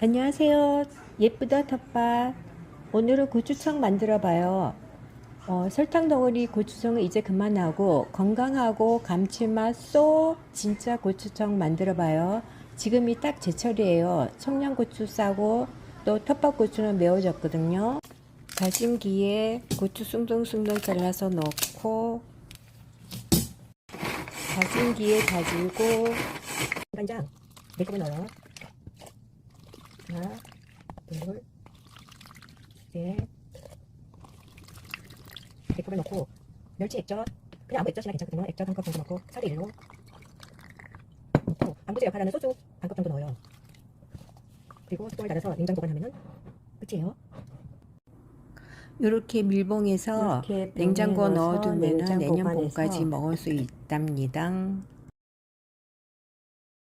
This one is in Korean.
안녕하세요. 예쁘다 텃밭. 오늘은 고추청 만들어 봐요. 어, 설탕 덩어리 고추청은 이제 그만하고 건강하고 감칠맛 쏙 진짜 고추청 만들어 봐요. 지금이 딱 제철이에요. 청양고추 싸고 또 텃밭고추는 매워졌거든요. 다짐기에 고추 숭덩숭덩 잘라서 넣고 다짐기에 다지고 간장 네 컵을 넣어요. 하나, 둘, 셋. 백컵을 넣고 멸치 액젓 그냥 아무 액젓이나 괜찮거든요. 액젓 한 컵 정도 넣고 살도 1로 넣고 안부제 역할하는 소주 반 컵 정도 넣어요. 그리고 뚜껑을 닫아서 냉장 보관하면은 끝이에요. 이렇게 밀봉해서 이렇게 냉장고에 넣어두면 냉장 내년 봄까지 먹을 수 있답니다.